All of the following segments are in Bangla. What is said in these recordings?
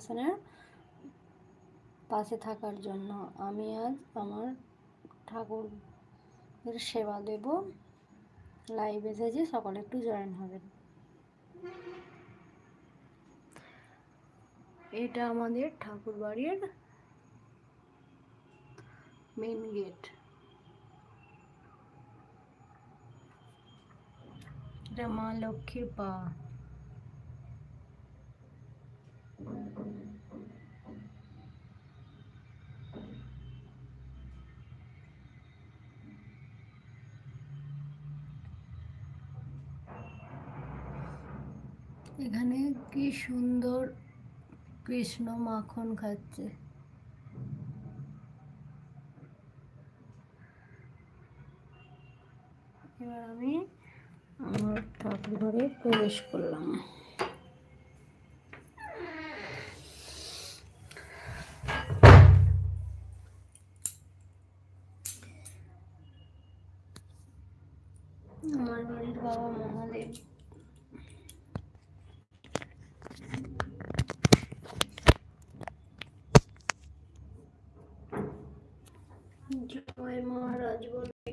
ক্রিয়েশনের পাশে থাকার জন্য আমি আজ আমার ঠাকুরের সেবা দেব। লাইভ এসেছি, সকলে একটু জয়েন হবেন। এটা আমাদের ঠাকুর বাড়ির মেন গেট এটা মা লক্ষ্মীর পা। এখানে কি সুন্দর কৃষ্ণ মাখন খাচ্ছে। এবার আমি আমার ঠাকুর ঘরে প্রবেশ করলাম আমার বাড়ির বাবা মহাদেব জয় মহারাজ বলে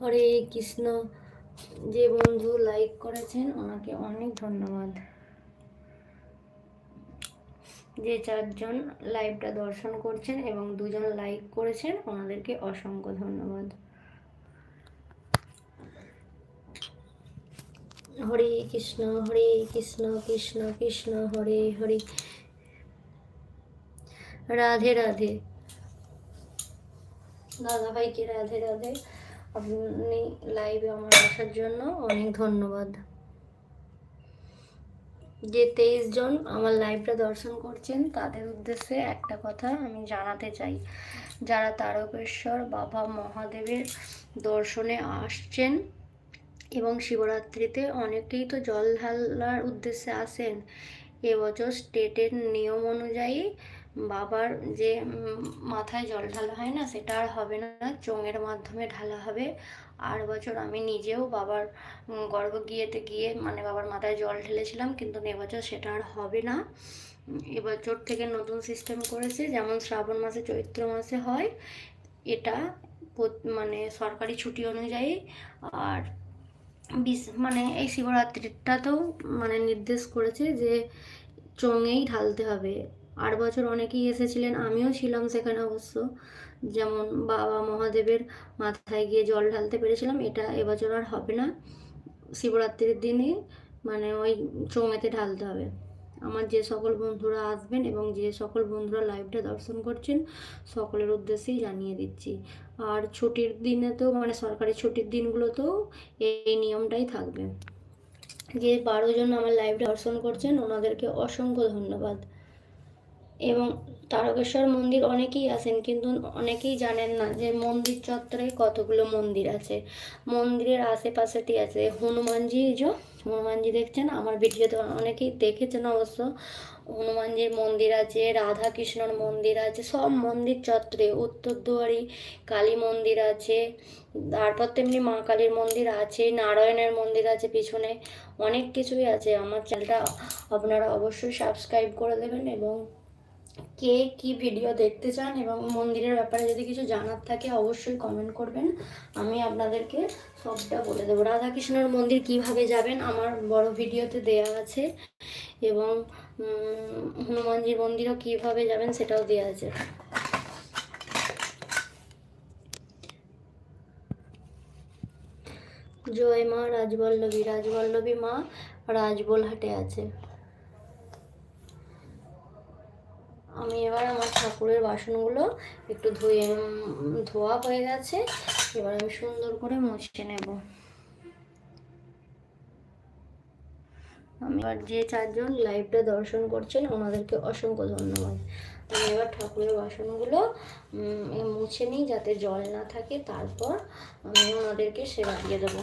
হরে কৃষ্ণ। যে বন্ধু লাইক করেছেন, ওনাকে অনেক ধন্যবাদ। যে চারজন লাইভটা দর্শন করছেন এবং দুজন লাইক করেছেন, ওনাদেরকে অসংখ্য ধন্যবাদ। হরে কৃষ্ণ হরে কৃষ্ণ কৃষ্ণ কৃষ্ণ, হরে হরে। রাধে রাধে। দাদা ভাইকে রাধে রাধে। আপনি লাইভে আমার আসার জন্য অনেক ধন্যবাদ। যে তেইশ জন আমার লাইভটা দর্শন করছেন, তাদের উদ্দেশ্যে একটা কথা আমি জানাতে চাই। যারা তারকেশ্বর বাবা মহাদেবের দর্শনে আসছেন এবং শিবরাত্রিতে অনেকেই তো জল ঢালার উদ্দেশ্যে আসেন এবছর স্টেটের নিয়ম অনুযায়ী বাবার যে মাথায় জল ঢালা হয় না, সেটা আর হবে না। চোঙের মাধ্যমে ঢালা হবে। আর বছর আমি নিজেও বাবার গর্ভ গিয়েতে গিয়ে মানে বাবার মাথায় জল ঢেলেছিলাম, কিন্তু এবছর সেটা আর হবে না। এবছর থেকে নতুন সিস্টেম করেছে, যেমন শ্রাবণ মাসে চৈত্র মাসে হয়, এটা মানে সরকারি ছুটি অনুযায়ী। আর বিশ মানে এই শিবরাত্রিটাতেও মানে নির্দেশ করেছে যে, চোঙেই ঢালতে হবে। আর বছর অনেকেই এসেছিলেন, আমিও ছিলাম সেখানে অবশ্য। যেমন বাবা মহাদেবের মাথায় গিয়ে জল ঢালতে পেরেছিলাম, এটা এবছর আর হবে না। শিবরাত্রির দিনে মানে ওই চোঙেতে ঢালতে হবে। আমার যে সকল বন্ধুরা আসবেন এবং যে সকল বন্ধুরা লাইভটা দর্শন করছেন, সকলের উদ্দেশ্যেই জানিয়ে দিচ্ছি। আর ছুটির দিনে তো মানে সরকারি ছুটির দিনগুলোতেও এই নিয়মটাই থাকবে। যে বারো জন আমার লাইভ দর্শন করছেন, ওনাদেরকে অসংখ্য ধন্যবাদ। এবং তারকেশ্বর মন্দির অনেকেই আসেন কিন্তু অনেকেই জানেন না যে মন্দির চত্বরে কতগুলো মন্দির আছে। মন্দিরের আশেপাশেটি আছে। হনুমানজি যে হনুমানজি দেখছেন? আমার ভিডিওতে অনেকেই দেখেছেন অবশ্য। হনুমানজির মন্দির আছে রাধা কৃষ্ণর মন্দির আছে, সব মন্দির চত্বরে। উত্তরদুয়ারি কালী মন্দির আছে, তারপর তেমনি মা কালীর মন্দির আছে, নারায়ণের মন্দির আছে পিছনে। অনেক কিছুই আছে। আমার চ্যানেলটা আপনারা অবশ্যই সাবস্ক্রাইব করে দেবেন এবং কে কি ভিডিও দেখতে চান এবং মন্দিরের ব্যাপারে যদি কিছু জানার থাকে অবশ্যই কমেন্ট করবেন। আমি আপনাদেরকে সবটা বলে দেবো। রাধাকৃষ্ণের মন্দির কীভাবে যাবেন আমার বড় ভিডিওতে দেয়া আছে এবং হনুমানজির মন্দিরও কীভাবে যাবেন সেটাও দেওয়া আছে। জয় মা রাজবল্লভী রাজবল্লভী মা রাজবোলহাটে আছে। আমি এবার আমার ঠাকুরের বাসনগুলো একটু ধুয়ে ধোয়া হয়ে গেছে। এবার আমি সুন্দর করে মুছে নেব। আমি এবার যে চারজন লাইভটা দর্শন করছেন, ওনাদেরকে অসংখ্য ধন্যবাদ। আমি এবার ঠাকুরের বাসনগুলো মুছে নিই যাতে জল না থাকে। তারপর আমি ওনাদেরকে সেবা দিয়ে দেবো।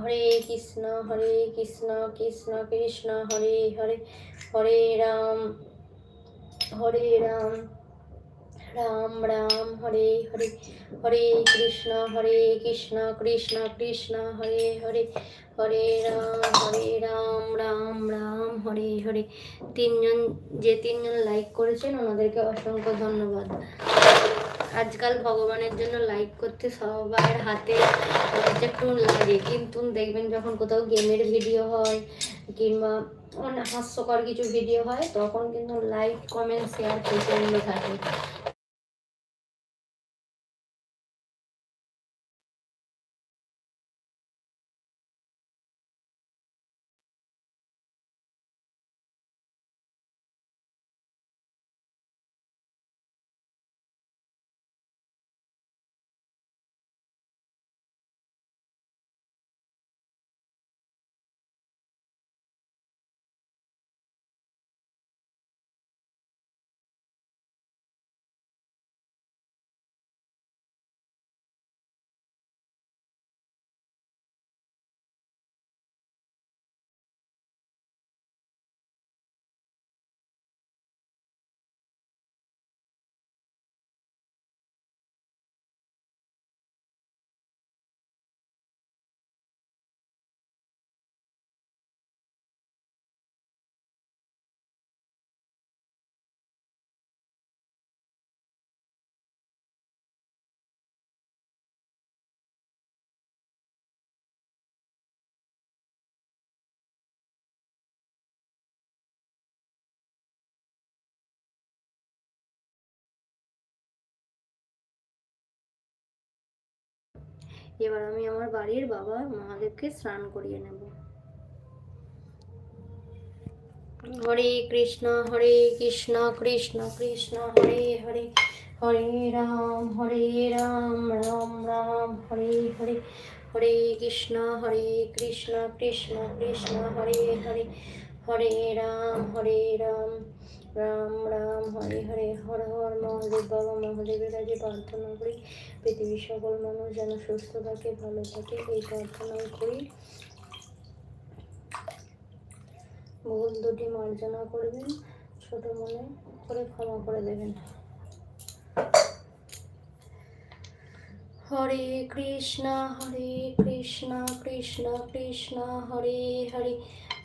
হরে কৃষ্ণ হরে কৃষ্ণ কৃষ্ণ কৃষ্ণ, হরে হরে হরে রাম হরে রাম রাম রাম, হরে হরে হরে কৃষ্ণ হরে কৃষ্ণ কৃষ্ণ কৃষ্ণ, হরে হরে হরে রাম হরে রাম রাম রাম, হরে হরে। তিনজন, যে তিনজন লাইক করেছেন, ওনাদেরকে অসংখ্য ধন্যবাদ। আজকাল ভগবানের জন্য লাইক করতে সবার হাতে একটু লাগে। কিন্তু দেখবেন যখন কোথাও গেমের ভিডিও হয় কিংবা হাস্যকর কিছু ভিডিও হয়, তখন কিন্তু লাইক কমেন্ট শেয়ার প্রচণ্ড থাকে। এবার আমি আমার বাড়ির বাবা মহাদেবকে স্নান করিয়ে নেব। হরে কৃষ্ণ হরে কৃষ্ণ কৃষ্ণ কৃষ্ণ, হরে হরে হরে রাম হরে রাম রাম রাম, হরে হরে হরে কৃষ্ণ হরে কৃষ্ণ কৃষ্ণ কৃষ্ণ, হরে হরে হরে রাম হরে রাম রাম রাম, হরে হরে, হর হর, মহাদেব বাবা মহাদেবের কাছে প্রার্থনা করি, পৃথিবীর সকল মানুষ যেন সুস্থ থাকে, ভালো থাকে, এই প্রার্থনা করি। ভুল দুটি মার্জনা করবেন, ছোট মনে করে ক্ষমা করে দেবেন। হরে কৃষ্ণ হরে কৃষ্ণ কৃষ্ণ কৃষ্ণ, হরে হরে।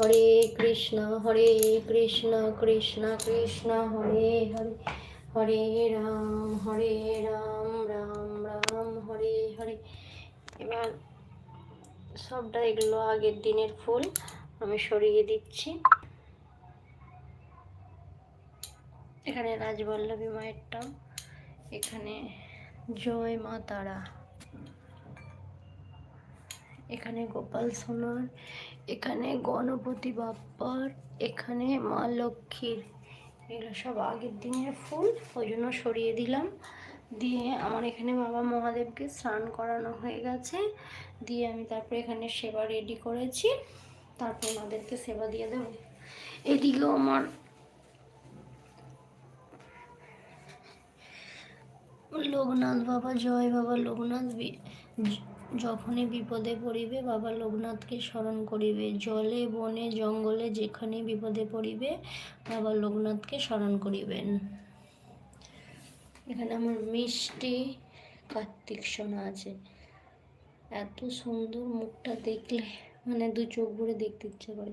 হরে কৃষ্ণ হরে কৃষ্ণ কৃষ্ণ কৃষ্ণ, হরে হরে হরে রাম হরে রাম রাম রাম, হরে হরে। এবার সবটা এগুলো আগের দিনের ফুল আমি সরিয়ে দিচ্ছি। এখানে রাজবল্লভী মায়েরটা এখানে জয় মা তারা। এখানে গোপাল সোনার, এখানে গণপতি বাপ্পার, এখানে মা লক্ষ্মীর। এগুলো সব আগের দিনের ফুল, ওই জন্য সরিয়ে দিলাম। দিয়ে আমার এখানে বাবা মহাদেবকে স্নান করানো হয়ে গেছে। দিয়ে আমি তারপরে এখানে সেবা রেডি করেছি। তারপর ওনাদেরকে সেবা দিয়ে দেবো। এদিকেও আমার লোকনাথ বাবা, জয় বাবা লোকনাথ যখনই বিপদে পড়িবে, বাবা লোকনাথকে স্মরণ করিবে। জলে, বনে, জঙ্গলে যেখানে বিপদে পড়িবে, বাবা লোকনাথকে স্মরণ করিবেন। এখানে আমার মিষ্টি কার্তিক সোনা আছে। এত সুন্দর মুখটা দেখলে মানে দু চোখ ভরে দেখতে ইচ্ছে করে।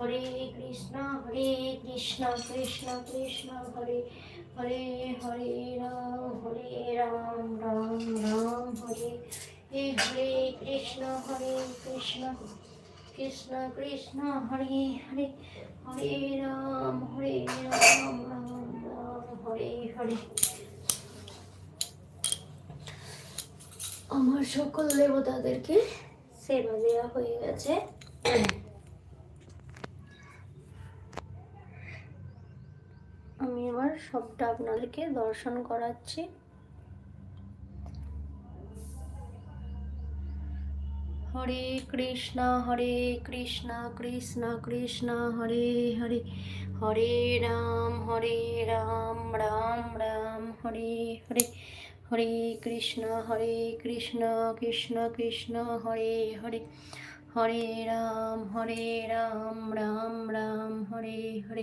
হরে কৃষ্ণ হরে কৃষ্ণ কৃষ্ণ কৃষ্ণ, হরে হরে হরে রাম হরে রাম রাম রাম, হরে হে হরে কৃষ্ণ হরে কৃষ্ণ কৃষ্ণ কৃষ্ণ, হরে হরে হরে রাম হরে রাম রাম রাম হরে হরে। আমার সকল দেবতাদেরকে সেবা দেওয়া হয়ে গেছে আমি এবার সবটা আপনাদেরকে দর্শন করাচ্ছি। হরে কৃষ্ণ হরে কৃষ্ণ কৃষ্ণ কৃষ্ণ, হরে হরে। হরে রাম হরে রাম রাম রাম, হরে হরে। হরে কৃষ্ণ হরে কৃষ্ণ কৃষ্ণ কৃষ্ণ, হরে হরে। হরে রাম হরে রাম রাম রাম, হরে হরে।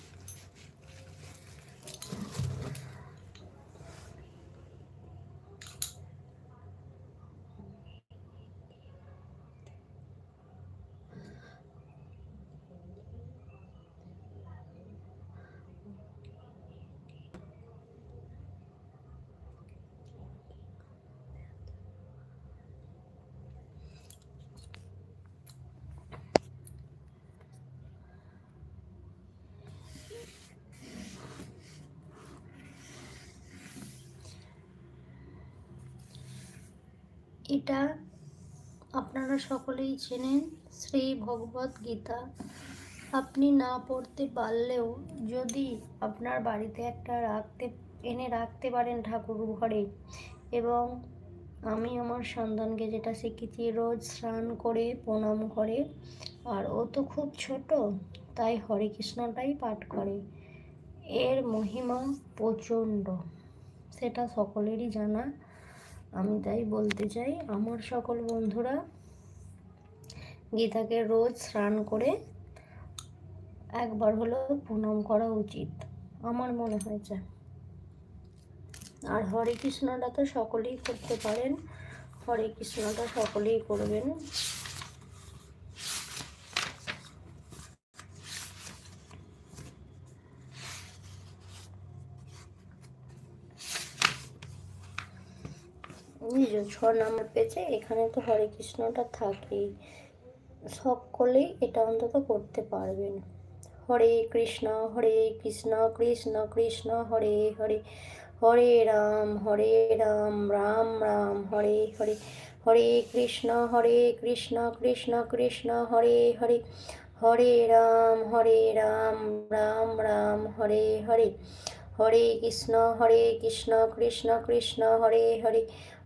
এটা আপনারা সকলেই চেনেন শ্রী ভগবত গীতা। আপনি না পড়তে পারলেও যদি আপনার বাড়িতে একটা রাখতে, এনে রাখতে পারেন ঠাকুর ঘরে এবং আমি আমার সন্তানকে যেটা শিখেছি রোজ স্নান করে, প্রণাম করে, আর ও তো খুব ছোট, তাই হরে কৃষ্ণটাই পাঠ করে। এর মহিমা প্রচণ্ড, সেটা সকলেরই জানা। আমি তাই বলতে চাই, আমার সকল বন্ধুরা গীতাকে রোজ স্নান করে একবার হলো প্রণাম করা উচিত, আমার মনে হয়েছে। আর হরে কৃষ্ণটা তো সকলেই করতে পারেন, হরে কৃষ্ণটা সকলেই করবেন। ছ নাম্বার পেজে এখানে তো হরে কৃষ্ণটা থাকেই। সকলেই এটা অন্তত করতে পারবেন। হরে কৃষ্ণ হরে কৃষ্ণ কৃষ্ণ কৃষ্ণ, হরে হরে হরে রাম হরে রাম রাম রাম, হরে হরে হরে কৃষ্ণ হরে কৃষ্ণ কৃষ্ণ কৃষ্ণ, হরে হরে হরে রাম হরে রাম রাম রাম, হরে হরে হরে কৃষ্ণ হরে কৃষ্ণ কৃষ্ণ কৃষ্ণ, হরে হরে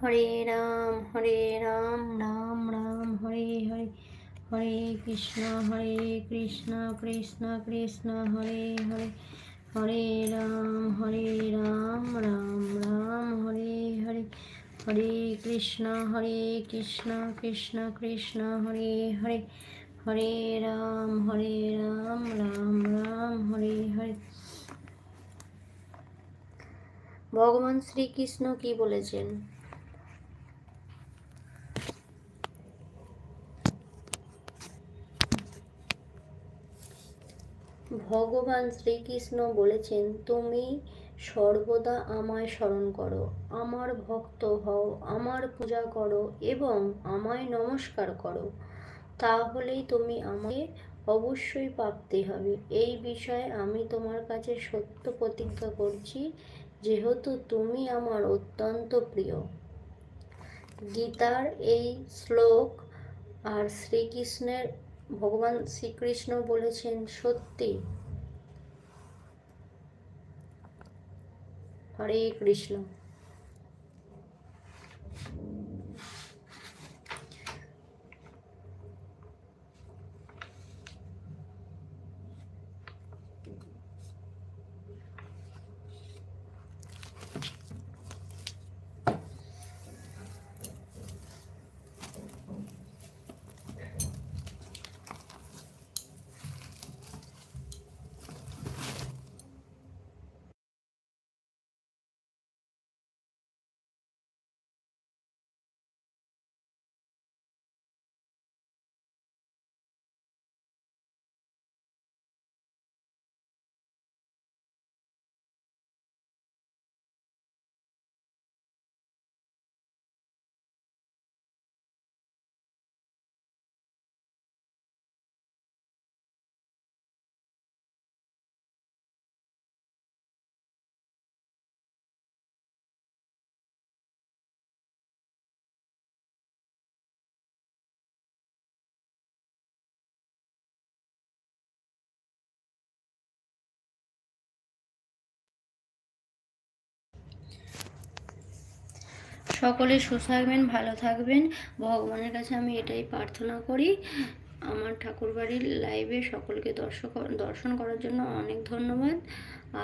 হরে রাম হরে রাম রাম রাম, হরে হরে হরে কৃষ্ণ হরে কৃষ্ণ কৃষ্ণ কৃষ্ণ, হরে হরে হরে রাম হরে রাম রাম রাম, হরে হরে হরে কৃষ্ণ হরে কৃষ্ণ কৃষ্ণ কৃষ্ণ, হরে হরে হরে রাম হরে রাম রাম রাম, হরে হরে। ভগবান শ্রীকৃষ্ণ কি বলেছেন? ভগবান শ্রীকৃষ্ণ বলেছেন, তুমি সর্বদা আমায় স্মরণ করো, আমার ভক্ত হও, আমার পূজা করো এবং আমায় নমস্কার করো। তাহলেই তুমি আমাকে অবশ্যই প্রাপ্তি হবে। এই বিষয়ে আমি তোমার কাছে সত্য প্রতিজ্ঞা করছি, যেহেতু তুমি আমার অত্যন্ত প্রিয়। গীতার এই শ্লোক আর শ্রীকৃষ্ণের, ভগবান শ্রীকৃষ্ণ বলেছেন, সত্যি হরে কৃষ্ণ। সকলে সুস্থ থাকবেন, ভালো থাকবেন। ভগবানের কাছে আমি এটাই প্রার্থনা করি। আমার ঠাকুরবাড়ির লাইভে সকলকে দর্শক, দর্শন করার জন্য অনেক ধন্যবাদ।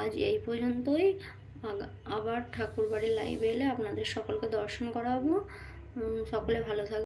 আজ এই পর্যন্তই। আবার ঠাকুরবাড়ির লাইভে এলে আপনাদের সকলকে দর্শন করাবো। সকলে ভালো থাকবেন।